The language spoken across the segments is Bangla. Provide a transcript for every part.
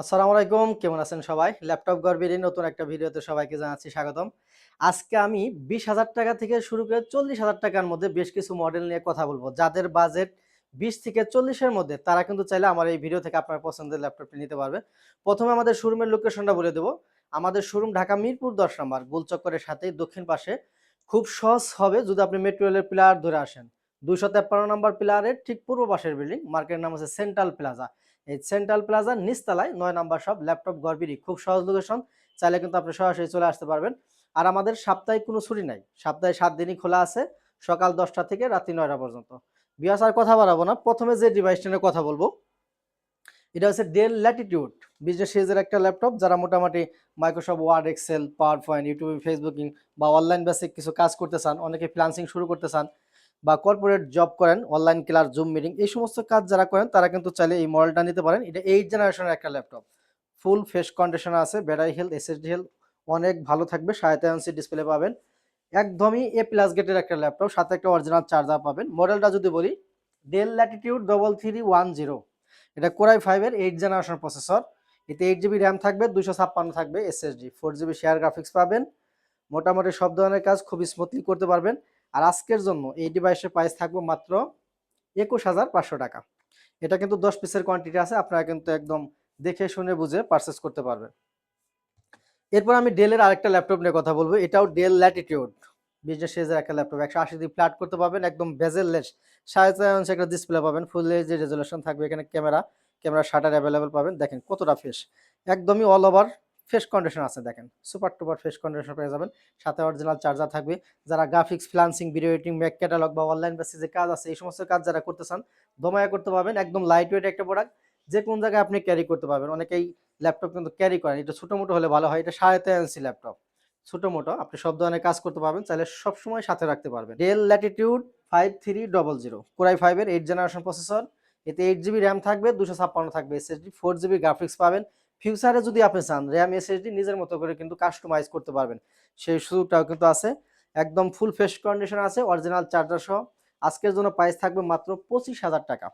আসসালামু আলাইকুম, কেমন আছেন সবাই? ল্যাপটপ গর্বের নতুন একটা ভিডিওতে সবাইকে জানাচ্ছি স্বাগতম। আজকে আমি বিশ হাজার টাকা থেকে শুরু করে চল্লিশ হাজার টাকার মধ্যে বেশ কিছু মডেল নিয়ে কথা বলব। যাদের বাজেট বিশ থেকে চল্লিশের মধ্যে, তারা কিন্তু চাইলে আমার এই ভিডিও থেকে আপনার পছন্দের ল্যাপটপটি নিতে পারবে। প্রথমে আমাদের শোরুমের লোকেশনটা বলে দেবো। আমাদের শোরুম ঢাকা মিরপুর দশ নম্বর, গোলচক্করের সাথেই দক্ষিণ পাশে। খুব সহজ হবে যদি আপনি মেট্রো রেলের ধরে আসেন। দুইশো তেপ্পান্ন নম্বর পিলারের ঠিক পূর্ব পাশের বিল্ডিং, মার্কেটের নাম হচ্ছে সেন্ট্রাল প্লাজা। এই সেন্ট্রাল প্লাজার নিচতলায় নয় নাম্বার সব ল্যাপটপ গড়বিরি খুব সহজ লোকেশন চাইলে কিন্তু আপনি সরাসরি চলে আসতে পারবেন। আর আমাদের সাপ্তাহিক কোনো ছুটি নাই, সপ্তাহে সাত দিনই খোলা আছে, সকাল দশটা থেকে রাত্রি নয়টা পর্যন্ত। বিয়াস আর কথা বাড়াবো না, প্রথমে যে ডিভাইসটা নিয়ে কথা বলব, এটা হচ্ছে ডেল ল্যাটিটিউড বিজনেস সিরিজের একটা ল্যাপটপ, যারা মোটামুটি Microsoft Word Excel PowerPoint YouTube Facebooking বা অনলাইন বেসিক কিছু কাজ করতে চান, অনেকে ফ্রিলান্সিং শুরু করতে চান বা কর্পোরেট জব করেন অনলাইন ক্লাস জুম মিটিং এই সমস্ত কাজ যারা করেন, তারা কিন্তু চাইলে এই মডেলটা নিতে পারেন। এটা এইট জেনারেশনের একটা ল্যাপটপ ফুল ফেস কন্ডিশন আছে ব্যাটারি হেলথ এসএসডি হেলথ অনেক ভালো থাকবে সাড়ে ইঞ্চি ডিসপ্লে পাবেন। একদমই এ প্লাস গেটের একটা ল্যাপটপ সাথে একটা অরিজিনাল চার্জার পাবেন। মডেলটা যদি বলি Dell Latitude double three one zero এটা কোরাই ফাইভের এইট জেনারেশন প্রসেসর এতে এইট জিবি র্যাম থাকবে দুশো ছাপ্পান্ন থাকবে SSD four GB share graphics পাবেন। মোটামুটি সব ধরনের কাজ খুবই স্মুথলি করতে পারবেন। আর আজকের জন্য এই ডিভাইসের প্রাইস থাকবে মাত্র একুশ হাজার পাঁচশো টাকা। এটা কিন্তু দশ পিসের কোয়ান্টিটি আছে, আপনারা কিন্তু একদম দেখে শুনে বুঝে পারচেস করতে পারবেন। এরপর আমি ডেলের আরেকটা ল্যাপটপ নিয়ে কথা বলব, এটাও ডেল ল্যাটিটিউড বিজনেস সিরিজের একটা ল্যাপটপ একশো আশি দিয়ে ফ্ল্যাট করতে পারবেন, একদম বেজেললেস সাড়ে চার ইঞ্চি একটা ডিসপ্লে পাবেন ফুল যে রেজলিউশন থাকবে এখানে ক্যামেরা ক্যামেরা শাটার অ্যাভেলেবেল পাবেন। দেখেন কতটা ফেস একদমই অল ওভার ফেস কন্ডিশন আছে, দেখেন। সুপার টুপার ফেস কন্ডিশন পেয়ে যাবেন। সাথে অরিজিনাল চার্জার থাকবে। যারা graphics freelancing video editing Mac catalogue বা অনলাইন বেসিসে যে কাজ আছে, এই সমস্ত কাজ যারা করতে চান, দমায়া করতে পারবেন। একদম লাইট ওয়েট একটা প্রোডাক্ট যে কোন জায়গায় আপনি ক্যারি করতে পারবেন। অনেকেই ল্যাপটপ কিন্তু ক্যারি করেন এটা ছোটো মোটো হলে ভালো হয়। এটা সাড়ে তেরো ইঞ্চি ল্যাপটপ ছোটো মোটো, আপনি সব ধরনের কাজ করতে পারবেন। চাইলে সবসময় সাথে রাখতে পারবেন। Dell Latitude five three double zero core i ফাইভের এইট জেনারেশন প্রসেসর এতে এইট জিবি র্যাম থাকবে, দুশো ছাপ্পান্ন থাকবে এসএসডি ফোর জিবি গ্রাফিক্স পাবেন। ফিউচারে যদি আপনি চান র্যাম এসএসডি নিজের মতো করে কিন্তু কাস্টমাইজ করতে পারবেন। সেই সুযোগটাও কিন্তু আছে। একদম ফুল ফ্রেশ কন্ডিশন আছে অরিজিনাল চার্জার সহ। আজকের জন্য প্রাইস থাকবে মাত্র পঁচিশ হাজার টাকা।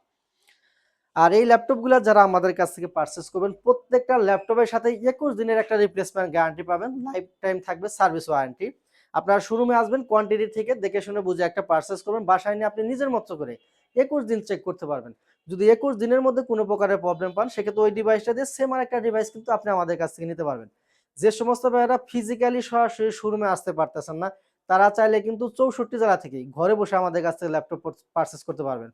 আর এই ল্যাপটপগুলো যারা আমাদের কাছ থেকে পারচেস করবেন, প্রত্যেকটা ল্যাপটপের সাথে একুশ দিনের একটা রিপ্লেসমেন্ট গ্যারান্টি পাবেন। লাইফ টাইম থাকবে সার্ভিস ওয়ারেন্টি আপনার শোরুমে আসবেন কোয়ান্টিটি থেকে দেখে শুনে বুঝে একটা পারচেস করবেন। বাসায় নিয়ে আপনি নিজের মতো করে একুশ দিন চেক করতে পারবেন। যদি একুশ দিনের মধ্যে কোনো প্রকারের প্রবলেম পান, সেক্ষেত্রে ওই ডিভাইসটা দিয়ে সেম আর একটা ডিভাইস কিন্তু আপনি আমাদের কাছ থেকে নিতে পারবেন। যে সমস্ত ভাইয়েরা ফিজিক্যালি সরাসরি শোরুমে আসতে পারতেছেন না, তারা চাইলে কিন্তু চৌষট্টি জেলা থেকেই ঘরে বসে আমাদের কাছ থেকে ল্যাপটপ পারচেস করতে পারবেন।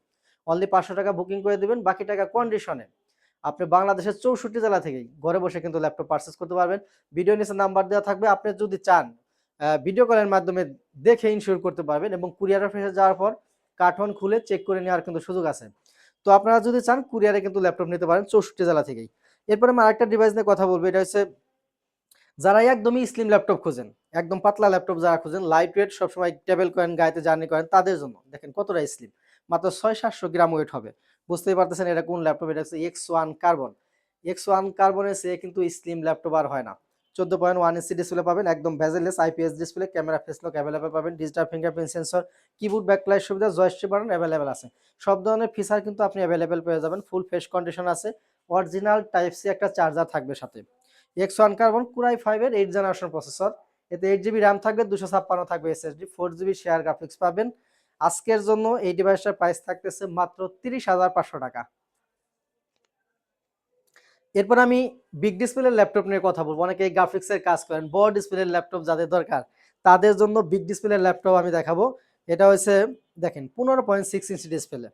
অনলি পাঁচশো টাকা বুকিং করে দেবেন, বাকি টাকা কন্ডিশনে আপনি বাংলাদেশের চৌষট্টি জেলা থেকেই ঘরে বসে কিন্তু ল্যাপটপ পারচেস করতে পারবেন। ভিডিও নিচে নাম্বার দেওয়া থাকবে, আপনি যদি চান ভিডিও কলের মাধ্যমে দেখে ইনশিওর করতে পারবেন এবং কুরিয়ার অফিসে যাওয়ার পর কার্টন খুলে চেক করে নেওয়ার কিন্তু সুযোগ আছে। তো আপনারা যদি চান কুরিয়ারে কিন্তু ল্যাপটপ নিতে পারেন চৌষট্টি জেলা থেকেই। এরপরে আমি আরেকটা ডিভাইস নিয়ে কথা বলব, এটা হচ্ছে যারা একদমই স্লিম ল্যাপটপ খোঁজেন, একদম পাতলা ল্যাপটপ যারা খোঁজেন লাইট ওয়েট সবসময় টেবিল করেন গাড়িতে জার্নি করেন, তাদের জন্য দেখেন কতটা স্লিম মাত্র ছয় সাতশো গ্রাম ওয়েট হবে। বুঝতেই পারতেছেন এটা কোন ল্যাপটপ এটা হচ্ছে X one carbon X one কার্বনের সে কিন্তু স্লিম ল্যাপটপ আর হয় না। চোদ্দ পয়েন্ট ওয়ান ইঞ্চি ডিসপ্লে পাবেন, একদম bezelless IPS display camera face lock available পাবেন digital fingerprint sensor keyboard backlight সুবিধা জয়স্ট্রি বাটন অ্যাভেলেবেল আছে। সব ধরনের ফিচার কিন্তু আপনি অ্যাভেলেবেল পেয়ে যাবেন ফুল ফ্রেশ কন্ডিশন আছে অরিজিনাল টাইপ সি একটা চার্জার থাকবে সাথে। X one carbon core i ফাইভের এইট জেনারেশন প্রসেসর এতে এইট জিবি র্যাম থাকবে, দুশো ছাপ্পান্ন থাকবে SSD four GB share graphics পাবেন। আজকের জন্য এই ডিভাইসটার প্রাইস থাকতেছে মাত্র তিরিশ হাজার পাঁচশো টাকা। এরপর আমি বিগ ডিসপ্লের ল্যাপটপ নিয়ে কথা বলব। অনেকে গ্রাফিক্সের কাজ করেন বড় ডিসপ্লের ল্যাপটপ যাদের দরকার, তাদের জন্য বিগ ডিসপ্লের ল্যাপটপ আমি দেখাবো। এটা হচ্ছে দেখেন, পনেরো পয়েন্ট সিক্স ইঞ্চি ডিসপ্লে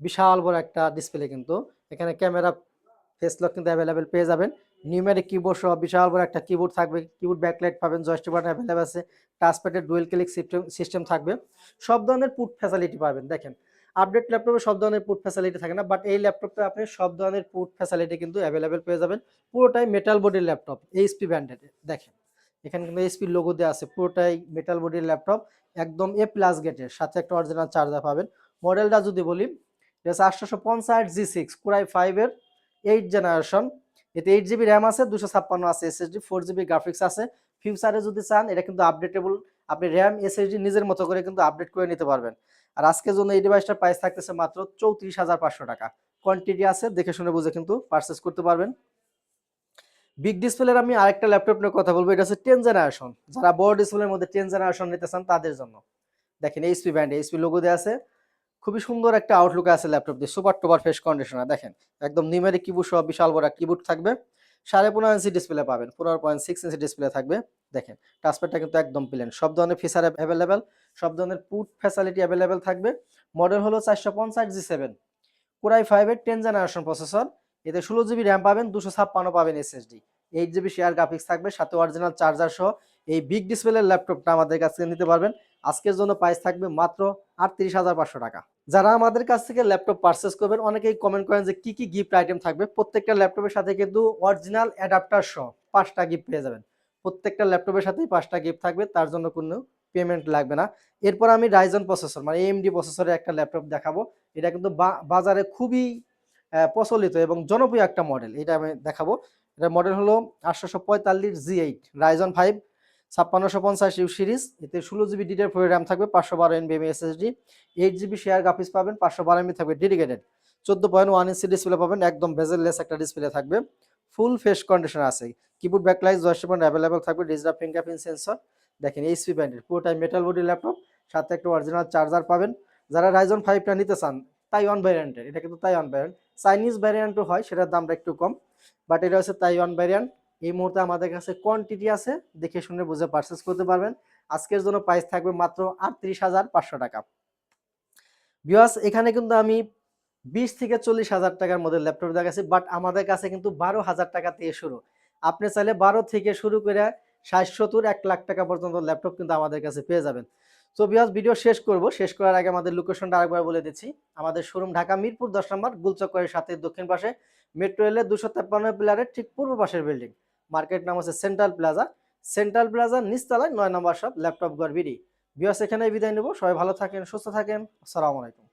বিশাল বড় একটা ডিসপ্লে কিন্তু। এখানে ক্যামেরা ফেস লক কিন্তু অ্যাভেলেবেল পেয়ে যাবেন। নিউমেরিক কিবোর্ড সহ বিশাল বড় একটা কিবোর্ড থাকবে। কিবোর্ড ব্যাকলাইট পাবেন জয়স্টিক বাটন অ্যাভেলেবেল আছে। টাচপ্যাডের ডুয়েল ক্লিক সিস্টেম সিস্টেম থাকবে। সব ধরনের পুট ফ্যাসিলিটি পাবেন। দেখেন আপডেট ল্যাপটপে সব ধরনের পুট ফ্যাসিলিটি থাকে না বাট এই ল্যাপটপটা আপনি সব ধরনের পুট ফ্যাসিলিটি কিন্তু অ্যাভেলেবেল পেয়ে যাবেন। পুরোটাই মেটাল বডির ল্যাপটপ এইচপি ব্র্যান্ডেড দেখেন। এখানে কিন্তু এইচপির লোগো দেওয়া আছে, পুরোটাই মেটাল বডির ল্যাপটপ, একদম এ প্লাস গেটের সাথে একটা অরিজিনাল চার্জার পাবেন। মডেলটা যদি বলি, এটা আটশোশো পঞ্চাশ জি সিক্স কুরাই ফাইভের এইট জেনারেশন এতে এইট জিবি র্যাম আছে, দুশো ছাপ্পান্ন আছে এসএসডি ফোর জিবি গ্রাফিক্স আছে। ফিউচারে যদি চান, এটা কিন্তু আপডেটেবল আপনি র্যাম এসএসডি নিজের মতো করে কিন্তু আপডেট করে নিতে পারবেন। আর আজকের জন্য এই ডিভাইসটার প্রাইস থাকতেছে মাত্র চৌত্রিশ হাজার পাঁচশো টাকা। কোয়ান্টিটি আছে, দেখে শুনে বুঝে কিন্তু পারচেস করতে পারবেন। বিগ ডিসপ্লের আমি আরেকটা ল্যাপটপ নিয়ে কথা বলব, এটা হচ্ছে টেন জেনারেশন যারা বড় ডিসপ্লের মধ্যে টেন জেনারেশন নিতে চান, তাদের জন্য। দেখেন এইচপি ব্র্যান্ড এইচপি লোগো দেওয়া আছে। খুবই সুন্দর একটা আউটলুক আছে ল্যাপটপ দিয়ে সুপার টুপার ফ্রেশ কন্ডিশনার দেখেন, একদম নিউমেরিক কিবোর্ড সহ বিশাল বড় কিবোর্ড থাকবে। সাড়ে পনেরো ইঞ্চি ডিসপ্লে পাবেন, পনেরো পয়েন্ট সিক্স ইঞ্চি ডিসপ্লে থাকবে। দেখেন টাচপ্যাডটা কিন্তু একদম প্লেন সব ধরনের ফিচার অ্যাভেলেবেল সব ধরনের পুট ফ্যাসিলিটি অ্যাভেলেবেল থাকবে। মডেল হলো চারশো পঞ্চাশ জি সেভেন কোরাই ফাইভের টেন জেনারেশন প্রসেসর এতে ষোলো জিবি র্যাম পাবেন, দুশো ছাপ্পান্ন পাবেন SSD eight GB share graphics থাকবে, সাথে অরিজিনাল চার্জার সহ এই বিগ ডিসপ্লের ল্যাপটপটা আমাদের কাছ থেকে নিতে পারবেন। আজকের জন্য প্রাইস থাকবে মাত্র আটত্রিশ হাজার পাঁচশো টাকা। যারা আমাদের কাছ থেকে ল্যাপটপ পারচেস করবেন, অনেকেই কমেন্ট করেন যে কি কি গিফট আইটেম থাকবে। প্রত্যেকটা ল্যাপটপের সাথে কিন্তু অরিজিনাল অ্যাডাপ্টার সহ পাঁচটা গিফট পেয়ে যাবেন। প্রত্যেকটা ল্যাপটপের সাথেই পাঁচটা গিফট থাকবে, তার জন্য কোনো পেমেন্ট লাগবে না। এরপর আমি রাইজন প্রসেসর মানে এমডি প্রসেসরের একটা ল্যাপটপ দেখাবো। এটা কিন্তু বাজারে খুবই প্রচলিত এবং জনপ্রিয় একটা মডেল এটা আমি দেখাবো। এটার মডেল হলো আটশোশো পঁয়তাল্লিশ জি এইট রাইজন ফাইভ ছাপ্পান্নশো পঞ্চাশ ইউ সিরিজ, এতে ষোলো জিবি ডিটের ফোর র্যাম থাকবে, পাঁচশো বারো M SSD eight GB share graphics পাবেন, পাঁচশো বারো এমবি থাকবে ডেডিকেটেড চোদ্দ পয়েন্ট ওয়ান ইঞ্চি ডিসপ্লে পাবেন, একদম বেজেললেস একটা ডিসপ্লে থাকবে। ফুল ফেস কন্ডিশন আছে keyboard backlight joystick point available থাকবে ডিজিটাল ফিঙ্গারপ্রিন্ট সেন্সর দেখেন এইচপি ব্র্যান্ডের পুরোটাই মেটাল বডি ল্যাপটপ সাথে একটা অরিজিনাল চার্জার পাবেন। যারা রাইজন ফাইভটা নিতে চান তাইওয়ান ভ্যারিয়েন্টের এটা কিন্তু তাইওয়ান ভ্যারিয়েন্ট চাইনিজ ভ্যারিয়েন্টও হয়, সেটার দামটা একটু কম বাট এটা হচ্ছে তাইওয়ান ভ্যারিয়েন্ট এই মুহূর্তে আমাদের কাছে কোয়ান্টিটি আছে, দেখে শুনে বুঝে পারচেস করতে পারবেন। আজকের জন্য প্রাইস থাকবে মাত্র আটত্রিশ হাজার পাঁচশো টাকা। বিয়াস এখানে কিন্তু আমি বিশ থেকে চল্লিশ হাজার টাকার মধ্যে ল্যাপটপ দেখাচ্ছি বাট আমাদের কাছে কিন্তু বারো হাজার টাকা থেকে শুরু। আপনি চাইলে বারো থেকে শুরু করে ষাট, সত্তর, এক লাখ টাকা পর্যন্ত ল্যাপটপ কিন্তু আমাদের কাছে পেয়ে যাবেন। তো বিয়াস ভিডিও শেষ করব। শেষ করার আগে আমাদের লোকেশনটা আরেকবার বলে দিচ্ছি। আমাদের শোরুম ঢাকা মিরপুর দশ নম্বর, গুলচক্করের সাথে দক্ষিণ পাশে মেট্রো রেলের দুশো তেপ্পান্ন পিলারের ঠিক পূর্ব পাশের বিল্ডিং মার্কেট নাম হচ্ছে সেন্ট্রাল প্লাজা। সেন্ট্রাল প্লাজার নিচতলায় নয় নম্বর সব ল্যাপটপ গড় বিডি। বিয়াস এখানে বিদায় নেব। সবাই ভালো থাকেন, সুস্থ থাকেন। আসসালামু আলাইকুম।